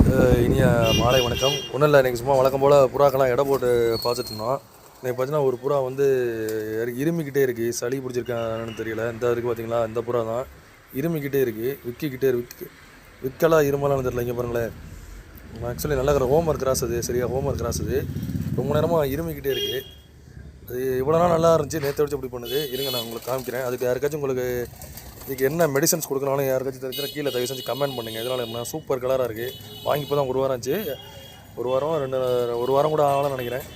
இனிய மாலை வணக்கம். ஒன்றும் இல்லை இன்றைக்கி சும்மா வழக்கம் போல் புறாக்கெல்லாம் இடம் போட்டு பார்த்துட்டு இருந்தோம். இன்றைக்கி பார்த்தீங்கன்னா ஒரு புறா வந்து இருமிக்கிட்டே இருக்குது சளி பிடிச்சிருக்கான்னு தெரியல. இந்த இருக்குது பார்த்தீங்களா இந்த புறா தான். இருமிக்கிட்டே இருக்குது விற்கிக்கிட்டே விக்கு விக்கலா இருமலான்னு தெரியல இங்கே பாருங்களேன். ஆக்சுவலி நல்லா இருக்கிற ஹோம்ஒர்க் கிராஸ் அது சரியாக ஹோம் ஒர்க் கிராஸ் அது. ரொம்ப நேரமாக இருமிக்கிட்டே இருக்குது அது இவ்வளோ நாள் நல்லா இருந்துச்சு. நேற்று வச்சு இப்படி பண்ணுது. இருங்க நான் உங்களுக்கு காமிக்கிறேன். அதுக்கு யாருக்காச்சும் உங்களுக்கு இதுக்கு என்ன மெடிசன்ஸ் கொடுக்கணும் யாருக்காச்சும் தெரிஞ்சுன்னா கீழே தயவு செஞ்சு கமெண்ட் பண்ணுங்கள் இதனால் என்ன சூப்பர் கலராக இருக்குது வாங்கி இப்போ தான் ஒரு வாரம் ஆச்சு. ஒரு வாரம் ரெண்டு ஒரு வாரம் கூட ஆகலாம்னு நினைக்கிறேன்.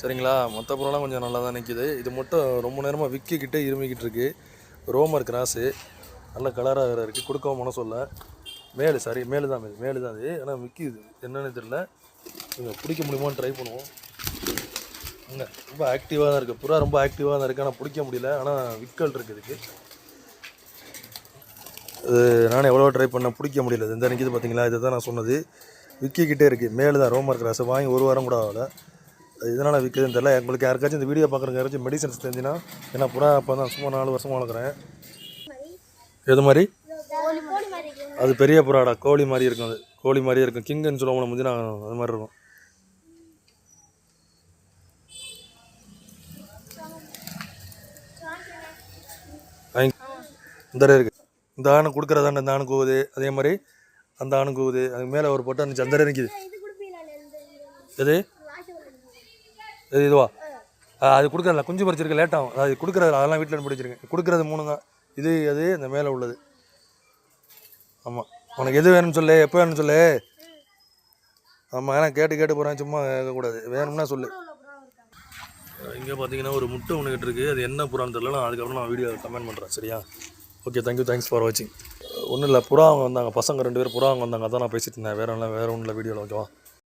சரிங்களா? மொத்த பொருள்லாம் கொஞ்சம் நல்லா தான் நிற்கிது இது மட்டும் ரொம்ப நேரமாக விற்கிக்கிட்டே இருமிக்கிட்டு இருக்குது ரோமர் கிராஸு நல்ல கலராக இருக்குது கொடுக்கவும் மனசு இல்லை. மேலு சாரி மேலு தான் மேலு. மேலு தான் அது ஆனால் விற்கிது என்னென்னு தெரியல. நீங்கள் பிடிக்க முடியுமான்னு ட்ரை பண்ணுவோம். அங்கே ரொம்ப ஆக்டிவாக தான் இருக்குது புறா ரொம்ப ஆக்டிவாக தான் இருக்குது ஆனால் பிடிக்க முடியல. ஆனால் விற்கல் இருக்குது இதுக்கு. அது நான் எவ்வளோ ட்ரை பண்ணேன் பிடிக்க முடியல. இந்த நிற்கிது பார்த்தீங்களா இதை தான் நான் சொன்னது. விற்கிக்கிட்டே இருக்குது மேலே தான் ரோமர் கிராஸ் வாங்கி ஒரு வாரம் கூட ஆகலை. அது இதனால் விற்குதுன்னு தெரியல. உங்களுக்கு யாருக்காச்சும் இந்த வீடியோ பார்க்குறவங்க யாராச்சும் மெடிசன்ஸ் தெரிஞ்சுன்னா ஏன்னா புறா அப்போ தான் சும்மா நாலு வருஷமாக வளர்க்குறேன். எது மாதிரி? அது பெரிய புறாடா. கோழி மாதிரி இருக்கும் அது. கோழி மாதிரியே இருக்கும். கிங்குன்னு சொல்லுவாங்க முந்தி நான் அது மாதிரி இருக்கும். இந்த இருக்கு. இந்த ஆணு கொடுக்குறதாண்ட இந்த ஆணு கூவுது. அதே மாதிரி அந்த ஆணு கூவுது. அது மேலே ஒரு பொட்டை அந்த நிற்கிது குடுப்பீங்களா இந்த எது? எது இதுவா? அது கொடுக்குறதில்ல குஞ்சு பறிச்சிருக்கு லேட் ஆகும். அது கொடுக்குறது அதெல்லாம் வீட்டில் பிடிச்சிருக்கு கொடுக்குறது மூணு தான். இது அது இந்த மேலே உள்ளது. ஆமாம் உனக்கு எது வேணும்னு சொல்லு. எப்போ வேணும்னு சொல்லு. ஆமாம் ஏன்னா கேட்டு கேட்டு போகிறேன் சும்மா கேட்கக்கூடாது வேணும்னா சொல்லு. இங்கே பார்த்தீங்கன்னா ஒரு முட்டை ஒன்று இருக்குது அது என்ன புறான்னு தெரியல. நான் அதுக்கப்புறம் நான் வீடியோ கமெண்ட் பண்ணுறேன் சரியா? ஓகே தேங்க்யூ தேங்க்ஸ் ஃபார் வாட்சிங் ஒன்றும் இல்லை புறா அவங்க வந்தாங்க. பசங்க ரெண்டு பேர் புறா அவங்க வந்தாங்க. அதான் நான் பேசிட்டு இருந்தேன். வேறு ஒன்றும் வேறு ஒன்றும் இல்லை வீடியோவில் ஓகேவா